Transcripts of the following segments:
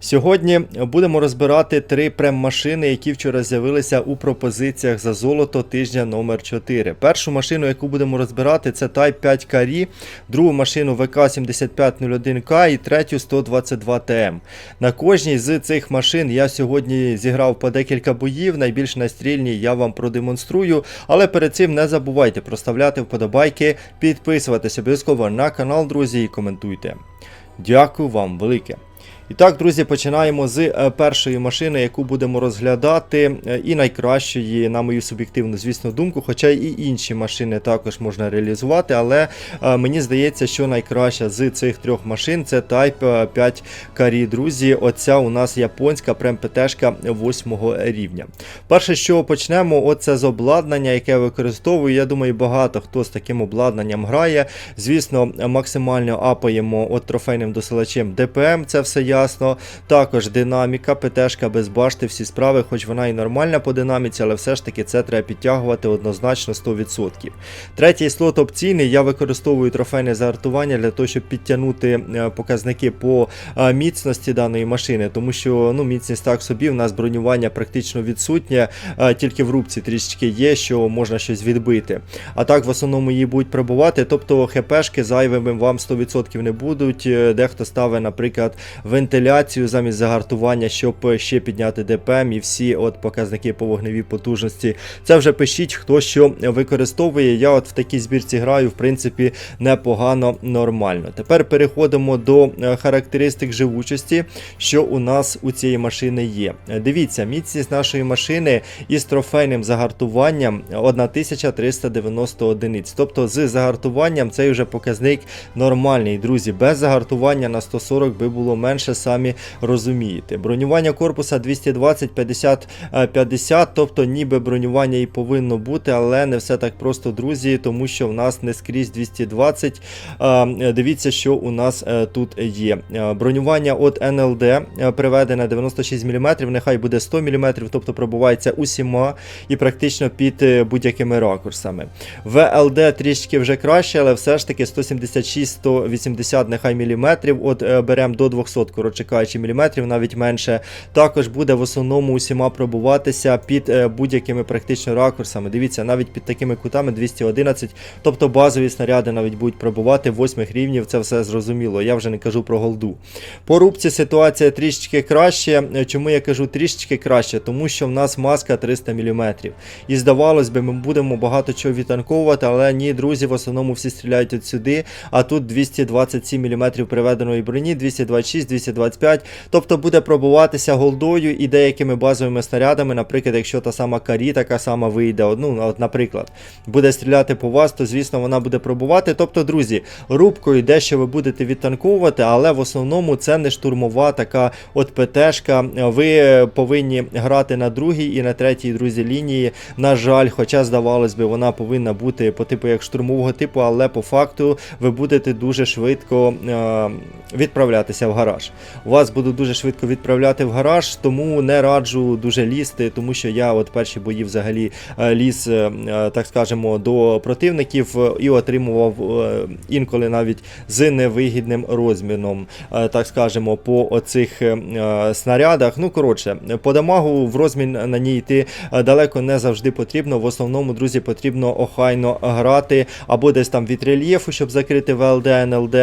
Сьогодні будемо розбирати три прем-машини, які вчора з'явилися у пропозиціях за золото тижня номер 4 Першу машину, яку будемо розбирати, це Type 5 Carry, другу машину ВК-7501К і третю 122ТМ. На кожній з цих машин я сьогодні зіграв по декілька боїв. Найбільш настрільні я вам продемонструю. Але перед цим не забувайте проставляти вподобайки, підписуватися обов'язково на канал, друзі, і коментуйте. Дякую вам велике. І так, друзі, починаємо з е, першої машини, яку будемо розглядати, е, і найкращої, на мою суб'єктивну, звісно, думку. Хоча і інші машини також можна реалізувати, але е, мені здається, що найкраща з цих трьох машин це Type 5 Carry, друзі. Оця у нас японська прем-ПТшка 8 рівня. Перше, що почнемо, оце з обладнання, яке я використовую. Я думаю, багато хто з таким обладнанням грає. Звісно, максимально апаємо от трофейним досилачем ДПМ, це все ясно. Також динаміка, ПТшка без башти, всі справи, хоч вона і нормальна по динаміці, але все ж таки це треба підтягувати однозначно 100%. Третій слот опційний. Я використовую трофейне загартування для того, щоб підтягнути е, показники по е, міцності даної машини, тому що ну, міцність так собі, в нас бронювання практично відсутнє, е, тільки в рубці трішечки є, що можна щось відбити. А так в основному її будуть пробувати, тобто ХПшки зайвими вам 100% не будуть. Дехто ставить, наприклад, вентиляцію замість загартування, щоб ще підняти ДПМ і всі от показники по вогневій потужності. Це вже пишіть, хто що використовує. Я от в такій збірці граю, в принципі, непогано нормально. Тепер переходимо до е, характеристик живучості, що у нас у цієї машини є. Дивіться, міцність нашої машини із трофейним загартуванням 1390 одиниць. Тобто з загартуванням цей вже показник нормальний, друзі. Без загартування на 140 би було менше, самі розумієте. Бронювання корпуса 220 50 е, 50, тобто ніби бронювання і повинно бути, але не все так просто, друзі, тому що в нас не скрізь 220. Е, Дивіться, що у нас е, тут є. Е, Бронювання від НЛД е, приведене 96 мм, нехай буде 100 мм, тобто пробувається усіма і практично під будь-якими ракурсами. ВЛД трішки вже краще, але все ж таки 176-180 нехай міліметрів. От беремо до 200, коротше кажучи, міліметрів, навіть менше. Також буде в основному усіма пробуватися під е, будь-якими практично ракурсами. Дивіться, навіть під такими кутами 211, тобто базові снаряди навіть будуть пробувати 8 рівнів, це все зрозуміло. Я вже не кажу про голду. По рубці ситуація трішечки краще. Е, Чому я кажу трішечки краще? Тому що в нас маска 300 мм. І здавалось би, ми будемо багато чого відтанковувати, але ні, друзі, в основному всі стріляють от сюди, а тут 227 мм приведеної броні, 226, 225. Тобто буде пробуватися голдою і деякими базовими снарядами. Наприклад, якщо та сама карі така сама вийде, ну, от, наприклад, буде стріляти по вас, то звісно вона буде пробувати. Тобто, друзі, рубкою дещо ви будете відтанковувати, але в основному це не штурмова така от ПТшка. Ви повинні грати на другій і на третій друзі лінії. На жаль, хоча здавалось би, вона повинна бути по типу як штурмового типу, але по факту ви будете дуже швидко е, відправлятися в гараж. Вас будуть дуже швидко відправляти в гараж, тому не раджу дуже лізти, тому що я от перші бої взагалі е, ліз, е, е, так скажемо, до противників і отримував інколи навіть з невигідним розміном, так скажемо, по оцих снарядах. Ну, коротше, по дамагу в розмін на ній йти далеко не завжди потрібно. В основному, друзі, потрібно охайно грати або десь там від рельєфу, щоб закрити ВЛД, НЛД.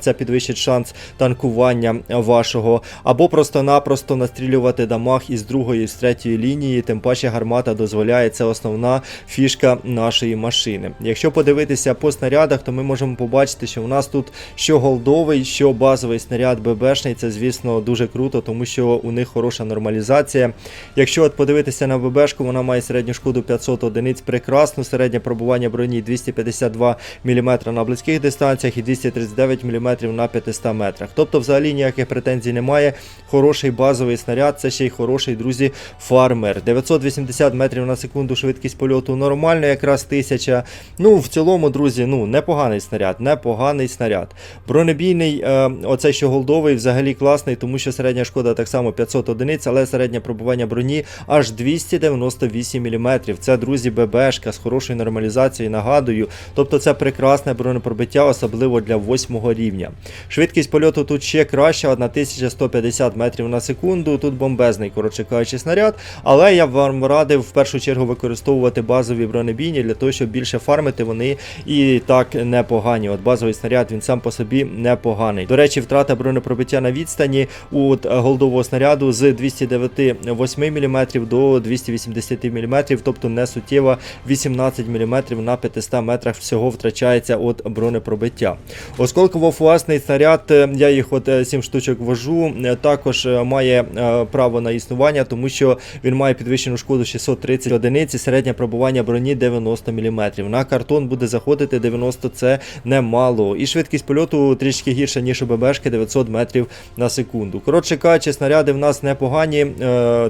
Це підвищить шанс танкування вашого, або просто-напросто настрілювати дамаг із другої, з третьої лінії. Тим паче гармата дозволяє це основна фішка нашої машини. Якщо подивитися по снарядах, то ми можемо побачити, що у нас тут що голдовий, що базовий снаряд ББшний. Це, звісно, дуже круто, тому що у них хороша нормалізація. Якщо от подивитися на ББшку, вона має середню шкоду 500 одиниць, прекрасно, середнє пробування броні 252 мм на близьких дистанціях і 239 мм на 500 метрах. Тобто, взагалі ніяких претензій немає. Хороший базовий снаряд, це ще й хороший, друзі, фармер. 980 метрів на секунду швидкість польоту нормально, якраз 1000. Ну, в цілому, друзі, ну, непоганий снаряд, непоганий снаряд. Бронебійний, е, оцей що голдовий, взагалі класний, тому що середня шкода так само 500 одиниць, але середнє пробування броні аж 298 мм. Це, друзі, ББшка з хорошою нормалізацією, нагадую. Тобто це прекрасне бронепробиття, особливо для 8 рівня. Швидкість польоту тут ще краща, 1150 метрів на секунду. Тут бомбезний, коротше кажучи, снаряд. Але я вам радив в першу чергу використовувати базові бронебійні для того, щоб більше фармити вони і так непогані. От базовий снаряд він сам по собі непоганий. До речі, втрата бронепробиття на відстані у е, голдового снаряду з 209,8 мм до 280 мм, тобто не суттєво 18 мм на 500 метрах всього втрачається от бронепробиття. Осколково-фуасний снаряд, е, я їх от 7 штучок вожу, е, також е, має е, право на існування, тому що він має підвищену шкоду 630 одиниць і середнє пробування броні 90 мм. На картон буде заходити 90 це немало. І швидкість польоту трішки гірша, ніж у ББшки 900 метрів на секунду. Коротше кажучи, снаряди в нас непогані.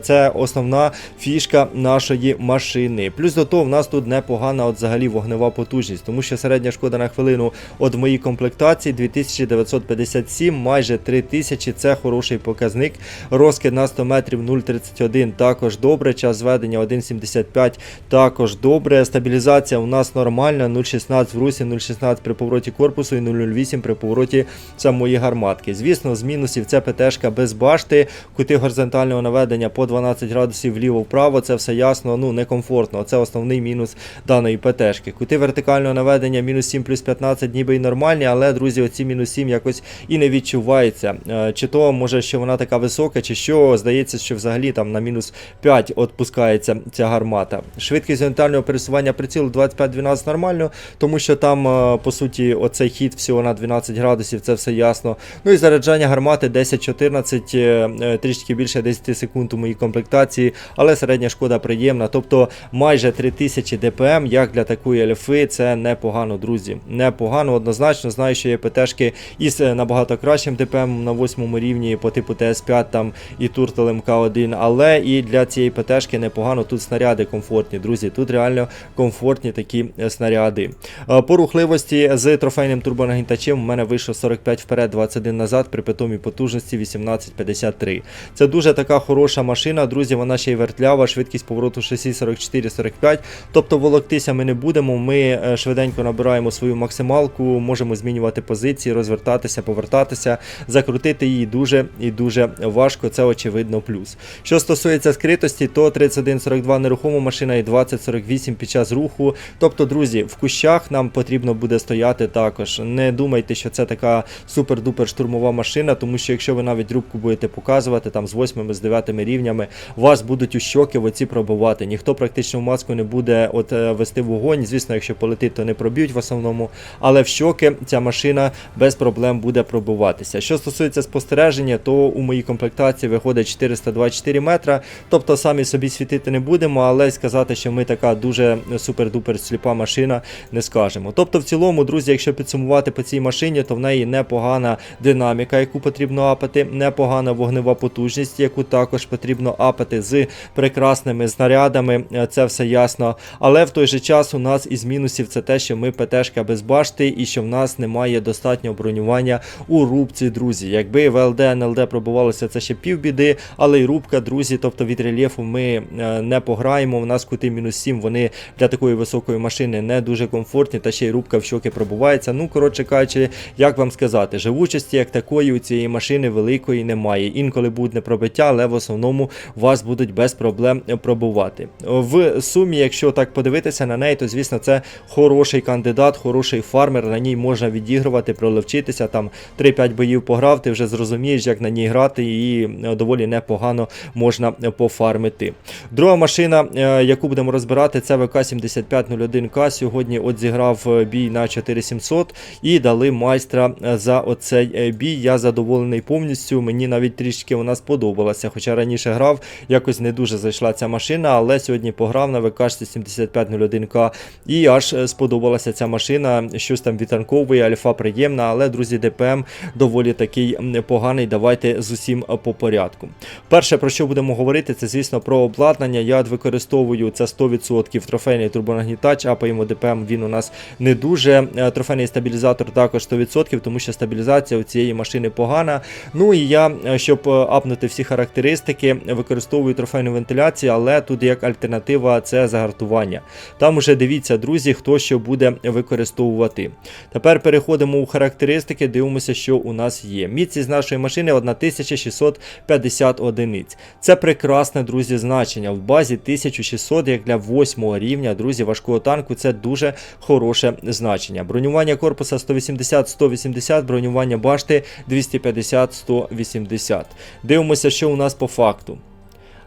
Це основна фішка нашої машини. Плюс до того, в нас тут непогана от взагалі вогнева потужність, тому що середня шкода на хвилину от моїй комплектації 2957, майже 3000. Це хороший показник. Розкид на 100 метрів 0,31 також добре. Час зведення 1,75 також добре. Стабілізація у нас нормальна. 0,16 в русі, 0,16 при повороті корпусу і 0,08 при повороті самої гарматки. Звісно, з мінусів це ПТшка без башти, кути горизонтального наведення по 12 градусів вліво-вправо. Це все ясно, ну некомфортно. Це основний мінус даної ПТшки. Кути вертикального наведення мінус 7 плюс 15 ніби і нормальні, але друзі, оці мінус 7 якось і не відчувається. Е, Чи то може, що вона така висока, чи що здається, що взагалі там на мінус 5 отпускається ця гармата. Швидкість горизонтального пересування прицілу 25-12 нормально, тому що там е, по суті оцей хід всього на 12 градусів, це все ясно. Ну і заряджання гармати 10-14, е, трішки більше 10 секунд у моїй комплектації, але середня шкода приємна. Тобто майже 3000 ДПМ, як для такої альфи, це непогано, друзі. Непогано, однозначно. Знаю, що є ПТшки із набагато кращим ДПМ на 8 рівні по типу ТС5 там і Туртел МК1, але і для цієї ПТшки непогано. Тут снаряди комфортні, друзі. Тут реально комфортні такі е, снаряди. Е, По рухливості з трофейним турбонагінтачем у мене вийшло 45 вперед, 21 назад при питомій потужності 18,53. Це дуже така хороша машина, друзі. Вона ще й вертлява, швидкість повороту шасі 44-45. Тобто волоктися ми не будемо. Ми е, швиденько набираємо свою максималку, можемо змінювати позиції, розвертатися, повертатися, закрутити її дуже і дуже важко. Це очевидно плюс. Що стосується скритості, то 31-42 нерухома машина і 20-48 під час руху. Тобто, друзі, в кущах нам потрібно буде стояти також. Не думайте, що це така супер-дупер штурмова машина, тому що якщо ви навіть рубку будете показувати там з 8 з 9 рівнями, вас будуть у щоки в оці пробувати. Ніхто практично в маску не буде от е, вести вогонь. Звісно, якщо полетить, то не проб'ють в основному. Але в щоки ця машина без проблем буде пробуватися. Що стосується спостереження, то у моїй комплектації виходить 424 метра. Тобто самі собі світити не будемо, але сказати, що ми така дуже супер-дупер сліпа машина, не скажемо. Тобто, в цілому, друзі, якщо підсумувати по цій машині, то в неї непогана динаміка, яку потрібно апати, непогана вогнева потужність, яку також потрібно апати з прекрасними снарядами. е, Це все ясно. Але в той же час у нас із мінусів це те, що ми ПТшка без башти і що в нас немає достатнього бронювання у рубці, друзі. Якби ВЛД, НЛД пробувалося, це ще півбіди, але й рубка, друзі, тобто від рельєфу ми е, не пограємо. У нас кути мінус 7, вони для такої високої машини не дуже комфортні, та ще й рубка в щоки пробувається. Ну, коротше кажучи, як вам сказати, живучості як такої у цієї машини великої немає. Інколи будуть непробиття, але в основному вас будуть без проблем пробувати. В сумі, якщо так подивитися на неї, то звісно це хороший кандидат, хороший фармер. На ній можна відігрувати, пролевчитися. Там 3-5 боїв пограв, ти вже зрозумієш, як на ній грати, і е, доволі непогано можна пофармити. Друга машина, е, яку будемо розбирати, це ВК-7501К. Сьогодні от зіграв е, бій на 4700 і дали майстра за оцей бій. Я задоволений повністю. Мені навіть трішки вона сподобалася. Хоча раніше грав, якось не дуже зайшла ця машина, але сьогодні пограв на ВК-7501К і аж сподобалася ця машина. Щось там вітанковий, альфа приємна, але, друзі, ДПМ доволі такий непоганий. Давайте з усім е, по порядку. Перше, про що будемо говорити, це звісно про обладнання. Я використовую це 100% трофейний турбонагнітач, а по йому ДПМ він у нас не дуже. Е, Трофейний стабілізатор також 100%, тому що стабілізація у цієї машини погана. Ну і я, е, щоб апнути всі характеристики, використовую трофейну вентиляцію, але тут як альтернатива це загартування. Там уже дивіться, друзі, хто що буде використовувати. Тепер переходимо у характеристики, дивимося, що у нас є. Міцність нашої машини 1650 одиниць. Це прекрасне, друзі, значення. В базі 1600, як для 8 рівня, друзі, важкого танку, це дуже хороше значення. Бронювання корпуса 180-180, бронювання башти 250-180. Дивимося, що у нас по факту.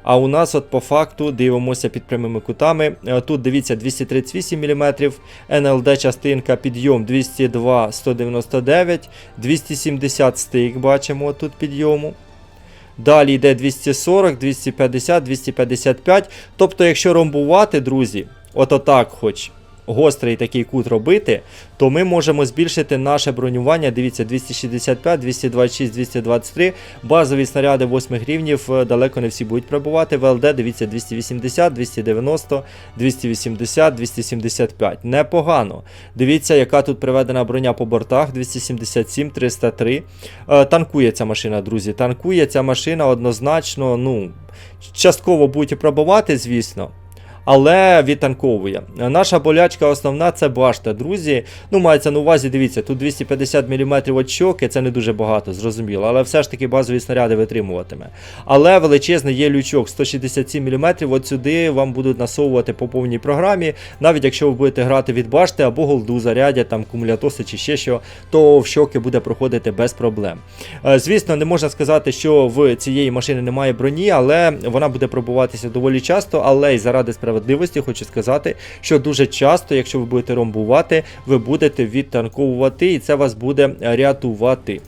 А у нас от по факту дивимося під прямими кутами. Е, Тут дивіться 238 мм, НЛД частинка підйом 202 199, 270 стик бачимо тут підйому. Далі йде 240, 250, 255. Тобто, якщо ромбувати, друзі, от отак хоч гострий такий кут робити, то ми можемо збільшити наше бронювання. Дивіться, 265, 226, 223. Базові снаряди 8 рівнів е, далеко не всі будуть пробувати. ВЛД, дивіться, 280, 290, 280, 275. Непогано. Дивіться, яка тут приведена броня по бортах: 277, 303. Е, танкує ця машина, друзі. Танкує ця машина однозначно, ну, частково будуть пробувати, звісно але відтанковує. Наша болячка основна це башта, друзі. Ну, мається на увазі, дивіться, тут 250 мм від щоки, це не дуже багато, зрозуміло, але все ж таки базові снаряди витримуватиме. Але величезний є лючок 167 мм, от сюди вам будуть насовувати по повній програмі. Навіть якщо ви будете грати від башти або голду зарядять, там кумулятоси чи ще що, то в щоки буде проходити без проблем. Е, Звісно, не можна сказати, що в цієї машини немає броні, але вона буде пробуватися доволі часто, але й заради справедливості справедливості хочу сказати, що дуже часто, якщо ви будете ромбувати, ви будете відтанковувати, і це вас буде рятувати.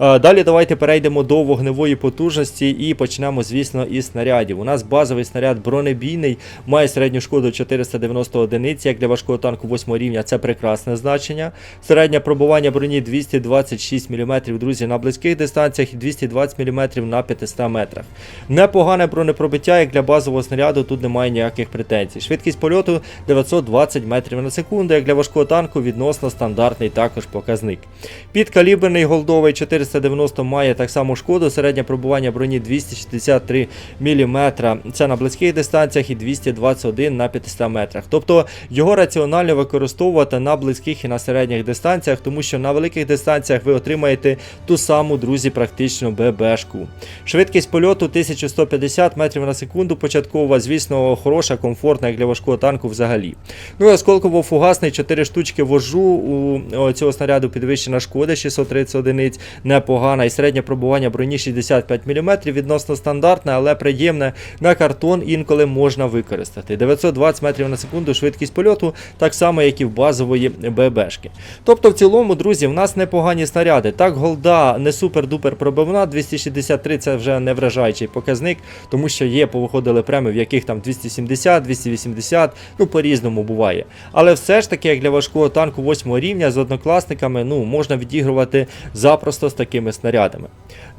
Е, Далі давайте перейдемо до вогневої потужності і почнемо, звісно, із снарядів. У нас базовий снаряд бронебійний, має середню шкоду 490 одиниць, як для важкого танку 8 рівня, це прекрасне значення. Середнє пробування броні 226 мм, друзі, на близьких дистанціях і 220 мм на 500 метрах. Непогане бронепробиття, як для базового снаряду, тут немає ніяких претензій. Швидкість польоту 920 метрів на секунду, як для важкого танку відносно стандартний також показник. Підкаліберний голдовий 490 має так само шкоду, середнє пробування броні 263 мм. Це на близьких дистанціях і 221 на 500 метрах. Тобто його раціонально використовувати на близьких і на середніх дистанціях, тому що на великих дистанціях ви отримаєте ту саму, друзі, практично ББшку. Швидкість польоту 1150 метрів на секунду. Початкова, звісно, хороша, комфортна, як для важкого танку взагалі. Ну і осколково-фугасний 4 штучки вожу у цього снаряду підвищена шкода 630 одиниць, непогана. І середнє пробування броні 65 мм, відносно стандартне, але приємне на картон інколи можна використати. 920 метрів на секунду швидкість польоту, так само, як і в базової ББшки. Тобто, в цілому, друзі, в нас непогані снаряди. Так, голда не супер-дупер пробивна, 263 це вже не вражаючий показник, тому що є, повиходили преми, в яких там 270, 280, ну по-різному буває. Але все ж таки, як для важкого танку 8 рівня з однокласниками, ну можна відігрувати запросто з такими снарядами.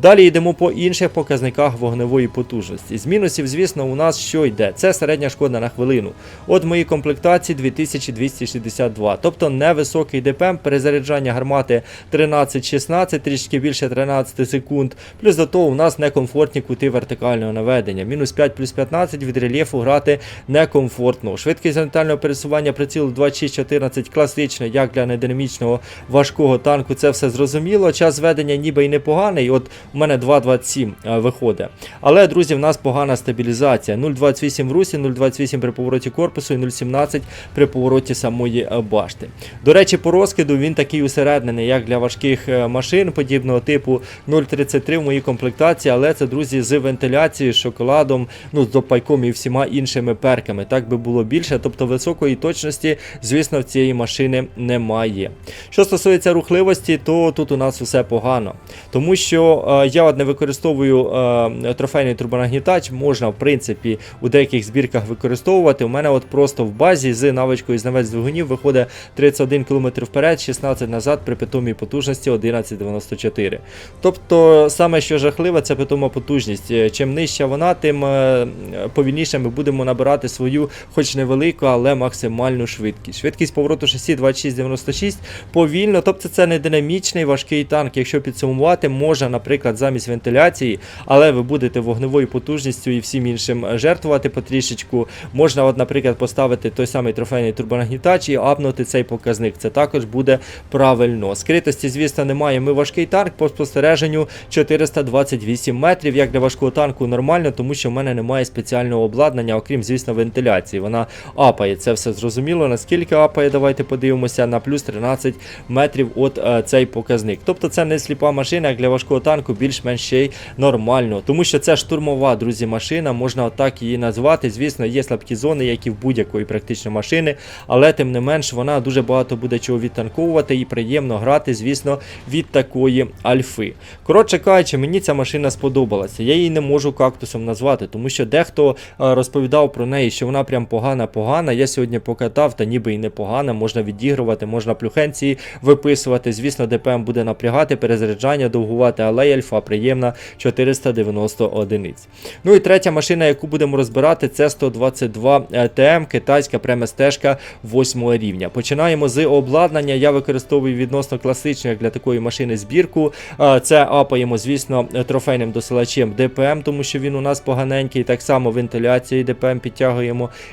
Далі йдемо по інших показниках вогневої потужності. З мінусів, звісно, у нас що йде? Це середня шкода на хвилину. От в моїй комплектації 2262, тобто невисокий ДПМ, перезаряджання гармати 13-16, трішки більше 13 секунд. Плюс до того у нас некомфортні кути вертикального наведення. Мінус 5 плюс 15 від рельєфу грати некомфортно. Швидкість горизонтального пересування прицілу 26-14 класична, як для нединамічного важкого танку, це все зрозуміло. Час зведення ніби й непоганий. От у мене 2.27 е, виходить. Але, друзі, в нас погана стабілізація. 0.28 в русі, 0.28 при повороті корпусу і 0.17 при повороті самої е, башти. До речі, по розкиду він такий усереднений, як для важких е, машин подібного типу 0.33 в моїй комплектації, але це, друзі, з вентиляцією, з шоколадом, ну, з допайком і всіма іншими перками. Так би було більше. Тобто високої точності, звісно, в цієї машини немає. Що стосується рухливості, то тут у нас все погано. Тому що е, я не використовую е, трофейний турбонагнітач, можна, в принципі, у деяких збірках використовувати. У мене от просто в базі з навичкою знавець двигунів виходить 31 км вперед, 16 назад при питомій потужності 11,94. Тобто, саме що жахливе, це питома потужність. Е, Чим нижча вона, тим е, повільніше ми будемо набирати свою, хоч невелику, але максимальну швидкість. Швидкість повороту шасі 2696 повільно, тобто це не динамічний важкий танк. Якщо підсумувати, можна, наприклад, замість вентиляції, але ви будете вогневою потужністю і всім іншим жертвувати потрішечку. Можна, от, наприклад, поставити той самий трофейний турбонагнітач і апнути цей показник. Це також буде правильно. Скритості, звісно, немає. Ми важкий танк по спостереженню 428 метрів. Як для важкого танку нормально, тому що в мене немає спеціального обладнання, окрім, звісно, вентиляції. Вона апає. Це все зрозуміло. Наскільки апає, давайте подивимося на плюс 13 метрів от е, цей показник. Тобто це не сліпа машина, як для важкого танку, більш-менш ще й нормально. Тому що це штурмова, друзі, машина, можна отак її назвати. Звісно, є слабкі зони, як і в будь-якої практично машини, але тим не менш вона дуже багато буде чого відтанковувати і приємно грати, звісно, від такої альфи. Коротше кажучи, мені ця машина сподобалася. Я її не можу кактусом назвати, тому що дехто е, розповідав про неї, що вона прям погана-погана. Я сьогодні покатав, та ніби і непогана, можна відігрувати, можна плюхенції виписувати. Звісно, ДПМ буде напрягати, перезаряджання довгувати, але альфа приємна 490 одиниць. Ну і третя машина, яку будемо розбирати, це 122 ТМ, китайська прем-стежка 8 рівня. Починаємо з обладнання. Я використовую відносно класичну, для такої машини, збірку. Це апаємо, звісно, трофейним досилачем ДПМ, тому що він у нас поганенький. Так само вентиляції ДПМ підтягуємо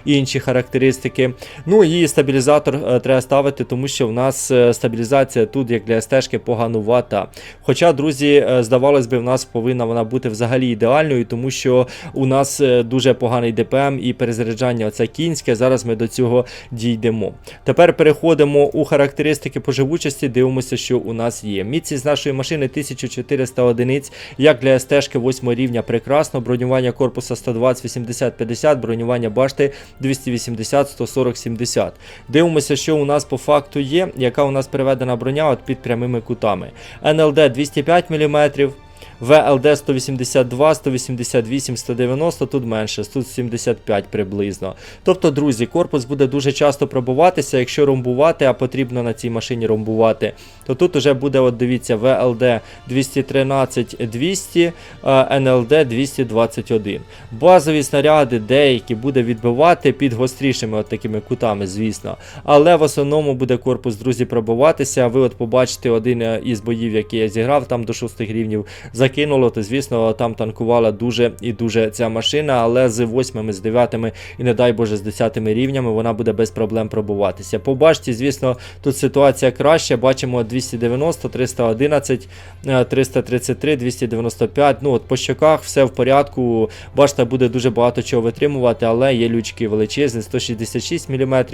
і інші характеристики. Ну і стабілізатор е, треба ставити, тому що в нас е, стабілізація тут, як для стежки, поганувата. Хоча, друзі, е, здавалось би, в нас повинна вона бути взагалі ідеальною, тому що у нас дуже поганий ДПМ і перезаряджання оце кінське. Зараз ми до цього дійдемо. Тепер переходимо у характеристики по живучості, дивимося, що у нас є. Міцність нашої машини 1400 одиниць, як для СТ-шки 8 рівня прекрасно, бронювання корпуса 120, 80, 50, бронювання башти 280, 140, 70. Дивимося, що у нас по факту є, яка у нас переведена броня от під прямими кутами. НЛД 205 мм. ВЛД 182, 188, 190, тут менше, тут 75 приблизно. Тобто, друзі, корпус буде дуже часто пробуватися. Якщо ромбувати, а потрібно на цій машині ромбувати, то тут уже буде, от дивіться, ВЛД 213 200, е, НЛД 221. Базові снаряди деякі буде відбивати під гострішими от такими кутами, звісно. Але в основному буде корпус, друзі, пробуватися. Ви от побачите один е, із боїв, який я зіграв, там до 6 рівнів закинуло, то звісно там танкувала дуже і дуже ця машина, але з 8, з 9 і не дай Боже з 10 рівнями вона буде без проблем пробуватися. По башті, звісно, тут ситуація краща. Бачимо 290, 311, е, 333, 295. Ну от по щоках все в порядку. Башта буде дуже багато чого витримувати, але є лючки величезні 166 мм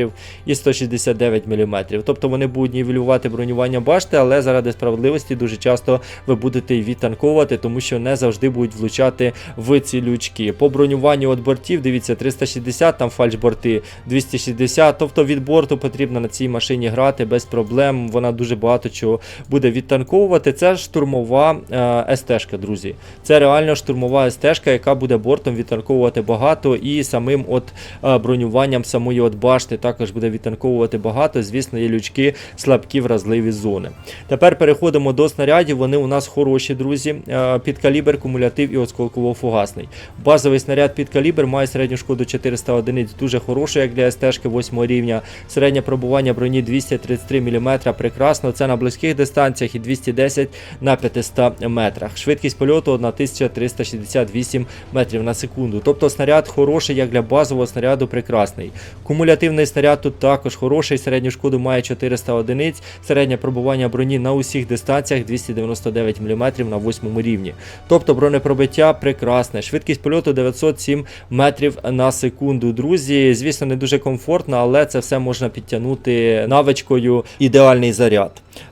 і 169 мм. Тобто вони будуть нівелювати бронювання башти, але заради справедливості дуже часто ви будете і відтанковувати, тому що не завжди будуть влучати в ці лючки. По бронюванню від бортів, дивіться, 360, там фальшборти 260. Тобто від борту потрібно на цій машині грати без проблем. Вона дуже багато чого буде відтанковувати. Це штурмова е, СТ-шка, друзі. Це реально штурмова СТ-шка, яка буде бортом відтанковувати багато, і самим от е, бронюванням самої от башти також буде відтанковувати багато. Звісно, є лючки, слабкі вразливі зони. Тепер переходимо до снарядів. Вони у нас хороші, друзі. Е, Під калібр, кумулятив і осколково-фугасний. Базовий снаряд під калібр має середню шкоду 400 одиниць, дуже хороший, як для СТ-шки 8 рівня. Середнє пробування броні 233 мм. Прекрасно. Це на близьких дистанціях і 210 на 500 метрах. Швидкість польоту 1368 метрів на секунду. Тобто снаряд хороший, як для базового снаряду, прекрасний. Кумулятивний снаряд тут також хороший. Середню шкоду має 400 одиниць. Середнє пробування броні на усіх дистанціях 299 мм на 8 найвищому рівні. Тобто бронепробиття прекрасне, швидкість польоту 907 метрів на секунду. Друзі, звісно, не дуже комфортно, але це все можна підтягнути навичкою ідеальний заряд.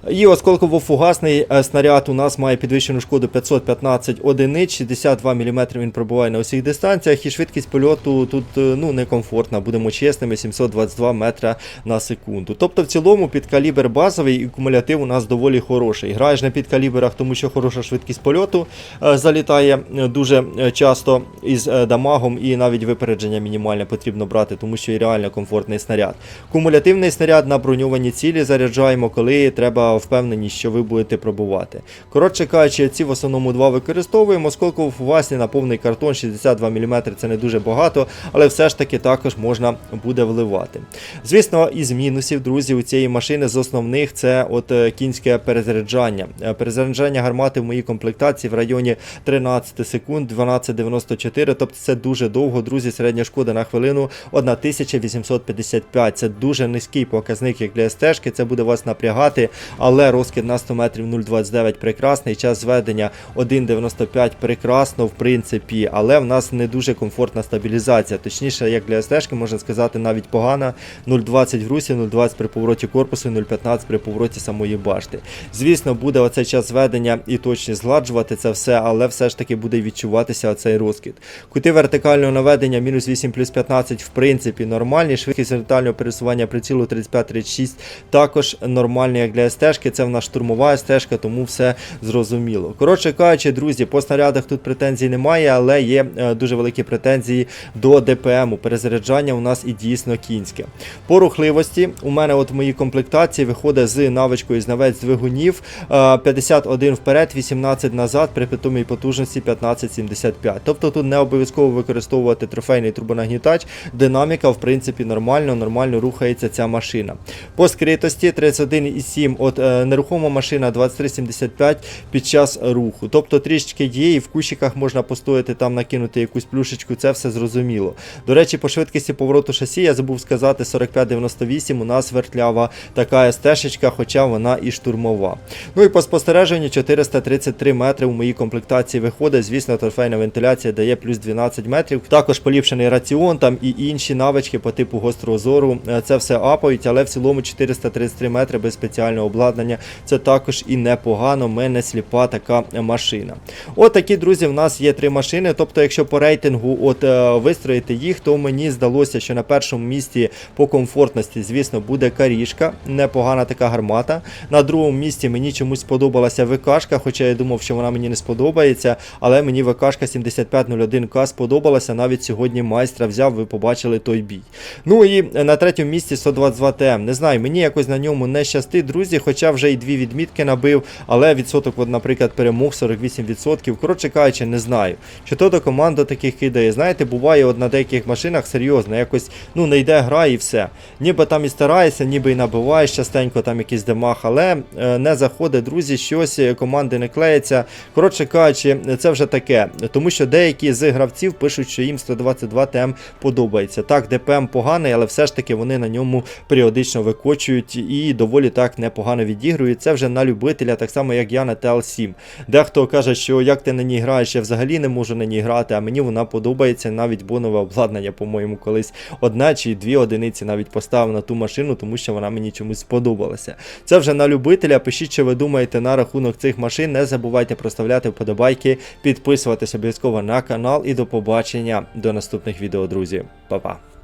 І осколково-фугасний е, снаряд у нас має підвищену шкоду 515 одиниць, 62 мм він пробуває на усіх дистанціях, і швидкість польоту тут е, ну, некомфортна, будемо чесними, 722 метра на секунду. Тобто, в цілому підкалібр базовий і кумулятив у нас доволі хороший. Граєш на підкалібрах, тому що хороша швидкість польоту е, залітає е, дуже е, часто із дамагом, і навіть випередження мінімальне потрібно брати, тому що і реально комфортний снаряд. Кумулятивний снаряд на броньовані цілі заряджаємо, коли треба впевненість, що ви будете пробувати. Коротше кажучи, ці в основному два використовуємо. Осколково фугасні на повний картон 62 мм це не дуже багато, але все ж таки також можна буде вливати. Звісно, із мінусів, друзі, у цієї машини з основних це от кінське перезаряджання. Перезаряджання гармати в моїй комплектації в районі 13 секунд, 12,94, тобто це дуже довго, друзі. Середня шкода на хвилину 1855. Це дуже низький показник, як для СТ-шки, це буде вас напрягати, але розкид на 100 метрів 0,29 прекрасний, час зведення 1,95 прекрасно, в принципі, але в нас не дуже комфортна стабілізація. Точніше, як для СТ-шки, можна сказати, навіть погана. 0,20 в русі, 0,20 при повороті корпусу, 0,15 при повороті самої башти. Звісно, буде оцей час зведення і точність згладжувати це все, але все ж таки буде відчуватися оцей розкид. Кути вертикального наведення мінус 8 плюс 15 в принципі нормальні. Швидкість вертикального пересування прицілу 35-36 також нормальні, як для СТ-шки. Це в нас штурмова СТ-шка, тому все зрозуміло. Коротше кажучи, друзі, по снарядах тут претензій немає, але є е, дуже великі претензії до ДПМу. Перезаряджання у нас і дійсно кінське. По рухливості у мене от в моїй комплектації виходить з навичкою знавець двигунів е, 51 вперед, 18 назад при питомій потужності 1575. Тобто тут не обов'язково використовувати трофейний турбонагнітач. Динаміка, в принципі, нормально, нормально рухається ця машина. По скритості 31,7 от е, нерухома машина 23,75 під час руху. Тобто трішечки є, і в кущиках можна постояти там, накинути якусь плюшечку, це все зрозуміло. До речі, по швидкості повороту шасі я забув сказати 45-98 у нас вертлява така СТ-шечка, хоча вона і штурмова. Ну і по спостереженню 433 метри у моїй комплектації виходить. Звісно, трофейна вентиляція дає плюс 12 метрів. Також поліпшений раціон там і інші навички по типу гострого зору. Е, Це все апають, але в цілому 433 метри без спеціального обладнання. Це також і непогано. в Мене сліпа така машина. От такі, друзі, в нас є три машини. Тобто, якщо по рейтингу от е, вистроїти їх, то мені здалося, що на першому місці по комфортності, звісно, буде карішка, непогана така гармата. На другому місці мені чомусь сподобалася ВКшка, хоча я думав, що вона мені не сподобається. Але мені ВКшка 7501К сподобалася. Навіть сьогодні майстра взяв, ви побачили той бій. Ну і на третьому місці 122 ТМ. Не знаю, мені якось на ньому не щастить, друзі, хоча вже і дві відмітки набив, але відсоток, от, наприклад, перемог 48%. Коротше кажучи, не знаю. Чи то до команда таких кидає. Знаєте, буває от на деяких машинах серйозно, якось ну не йде гра і все. Ніби там і стараєшся, ніби і набиваєш частенько там якийсь демах, але е, не заходить, друзі, щось е, команди не клеїться. Коротше кажучи, це вже таке. Тому що деякі з гравців пишуть, що їм 122 ТМ подобається. Так, ДПМ поганий, але все ж таки вони на ньому періодично викочують і доволі так непогано відігрують. Це вже на любителя, так само як я на TL7. Дехто каже, що як ти на ній граєш, я взагалі не можу на ній грати, а мені вона подобається навіть бонове обладнання, по-моєму, колись одна чи дві одиниці навіть поставив на ту машину, тому що вона мені чомусь сподобалася. Це вже на любителя. Пишіть, що ви думаєте на рахунок цих машин. Не забувайте проставляти вподобайки, підписуватися обов'язково на канал і до побачення до наступних відео, друзі. Па-па.